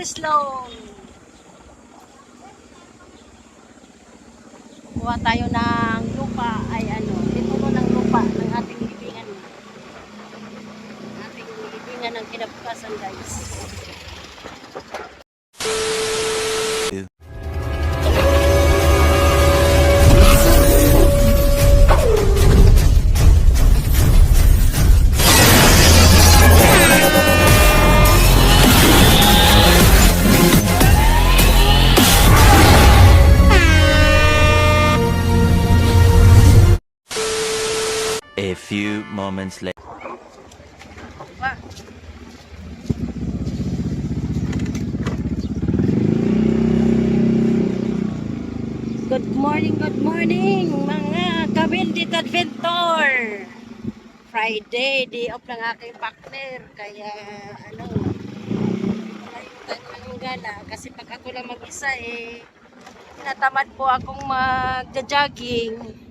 Loan. Kuha tayo ng lupa, ay ano, titulo ng lupa ng ating libingan. Ng ating libingan ng kinabukasan guys. A few moments later. Good morning, good morning mga kabindit adventure. Friday, day off ng aking partner. Kaya ano, layutan ng gala. Kasi pag ako lang mag-isa eh, tinatamad po akong magja-jogging.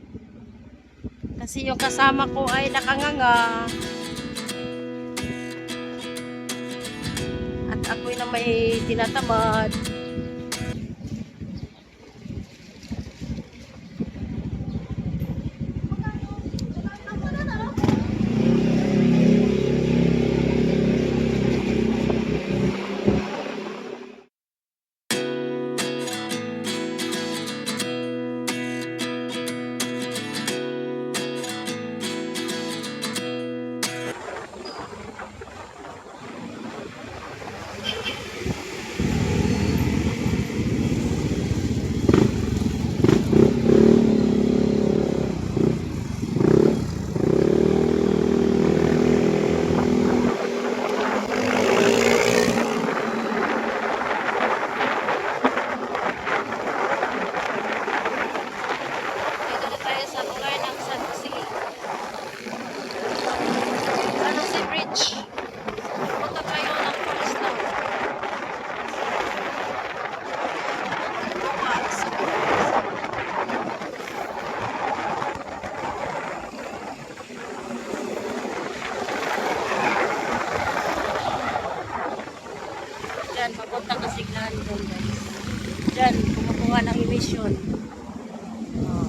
Kasi yung kasama ko ay nakanganga. At ako'y na may tinatamad. Papunta ka siglahan doon guys. Diyan, kumukuha ng emission. Oh,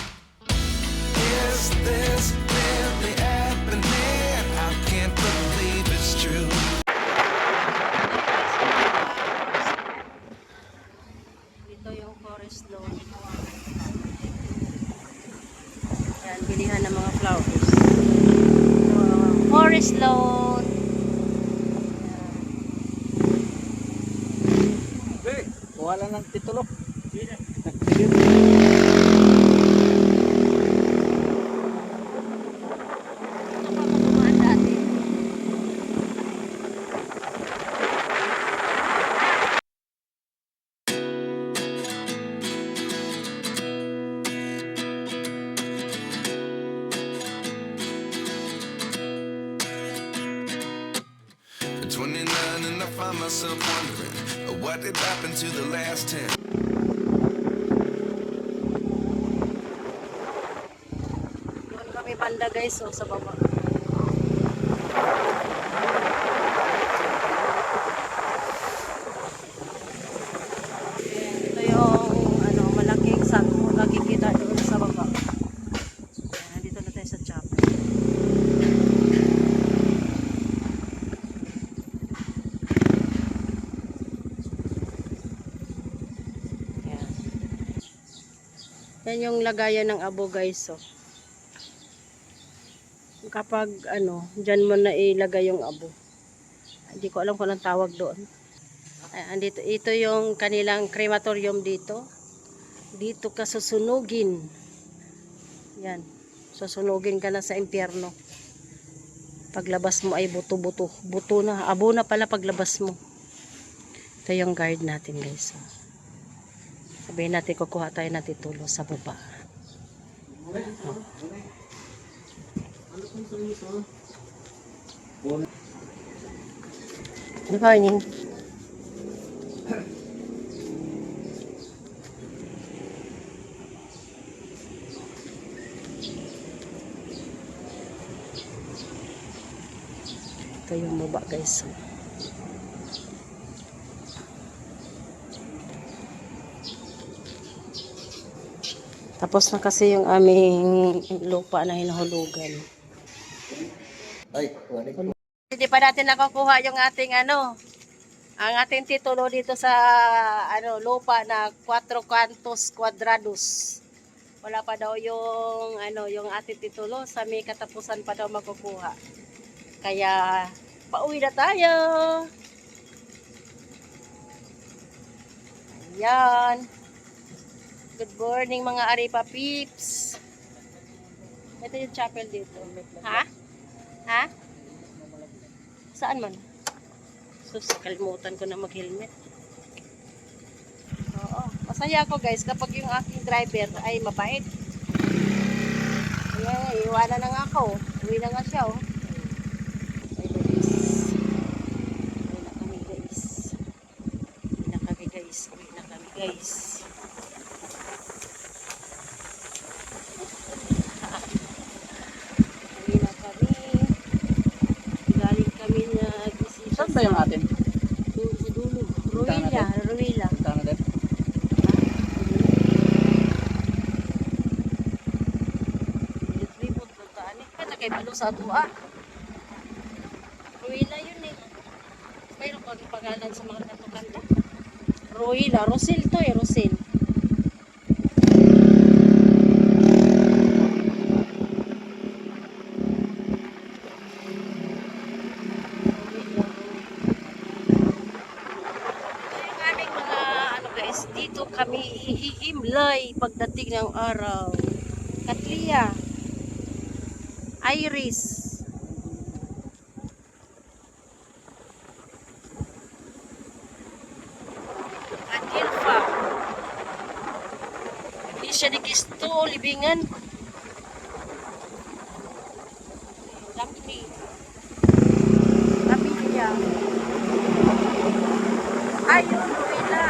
And I find myself wondering what did happen to the last 10. Doon kami banda guys, so sa baba. Ayan, Ito yung ano, malaking sakmo nakikita doon sa baba. Ayan, Dito na tayo sa chapel. Yung lagayan ng abo guys. So. Kapag ano, dyan mo na ilagay yung abo. Hindi ko alam kung anong tawag doon. Ay, andito, ito yung kanilang crematorium dito. Dito ka susunugin. Yan. Susunugin ka na sa impyerno. Paglabas mo ay buto-buto. Buto na. Abo na pala paglabas mo. Ito yung guard natin guys. So. Sabihin natin, kukuha tayo ng titulo sa baba. Good morning. Ito yung baba guys. Tapos na kasi yung aming lupa na hinahulugan. Ay, wala. Hindi pa natin nakukuha yung ating ano, ang ating titulo dito sa ano lupa na 4 cantos quadrados. Wala pa daw yung ano yung ating titulo sa may katapusan pa daw makukuha. Kaya pauwi na tayo. Ayan. Good morning mga Aripa peeps. Ito yung chapel dito. Ha? Ha? Saan man? Sus, kalimutan ko na mag-helmet. Oo. Masaya ako guys kapag yung aking driver ay mabait. Ayan, iwanan na nga ako. Uwi na nga siya oh. Uwi na kami guys. Uwi na kami guys. Uwi na guys. Uwi na kami. Galing kami nag-isip. Saan ba yung atin? Doon sa dulo. Punta na Ruila, Ruila. Punta na din. Litribot ko taan eh. Kaya kay Balo sa ato ah. Ruila yun eh. Mayroon pang pangalan sa mga katukanta. Ruila, Rosil to eh, Rosil. Ano dito kami iimlay pagdating ng araw. Katlia, Iris, Iglesia ni Cristo, Libingan, Lakmi, Pamilya, Ayun, Ruela.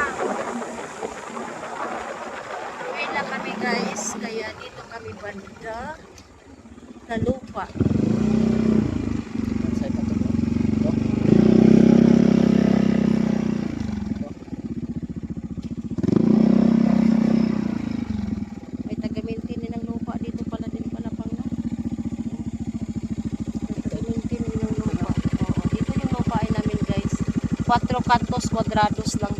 Ruela kami guys, kaya dito kami banda. Na lupa. 4 kantos kwadrados lang.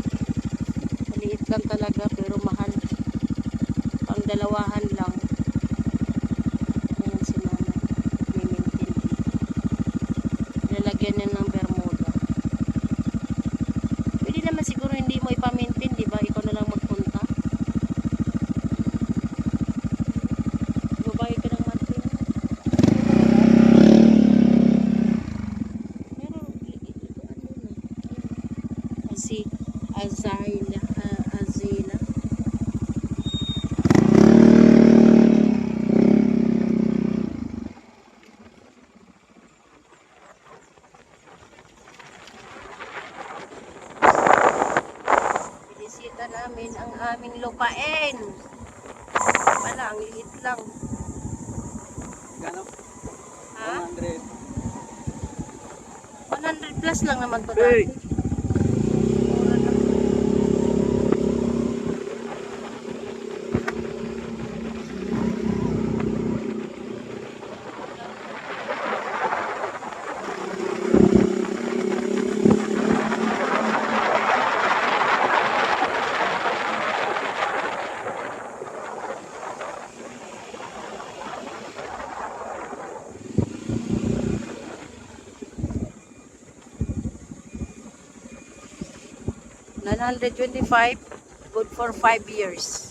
Maliit lang talaga pero mahal. Pang dalawahan lang. Ayan si mama. May maintain. Nilalagyan niya ng bermuda. Pwede naman siguro hindi mo ipamintin, di ba? Ikaw na lang magpunta. Babae ka ng monthly na. Pero, ito ano na. Kasi, Azayla. Uh, Azila. Binisita namin ang aming lupain. Wala, ang liit lang. Gano? Ha? 100. 100 plus lang naman to dati lang. 125, good for 5 years.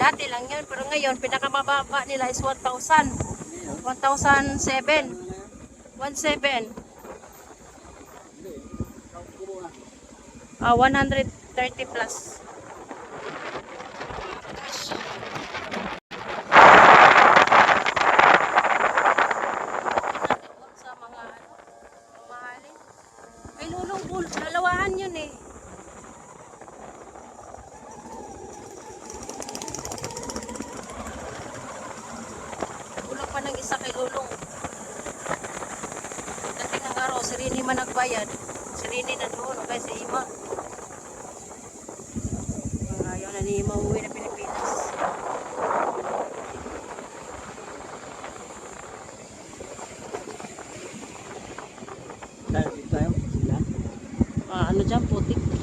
Dati lang yun, pero ngayon, pinakamababa nila is 1,000. 1,007. 1,700. Ah, 130 plus. Ano. Kay Lulong Pool, dalawahan yun eh. Kulang pa ng isa kay Lulong. Dating ng araw, si Rini man nagbayad. Si Rini na doon, o kaya si Ima. Ayaw na ni Ima umuwi na Pilipinas. Tayo, tayo. Sila. Ah, ano dyan, putik.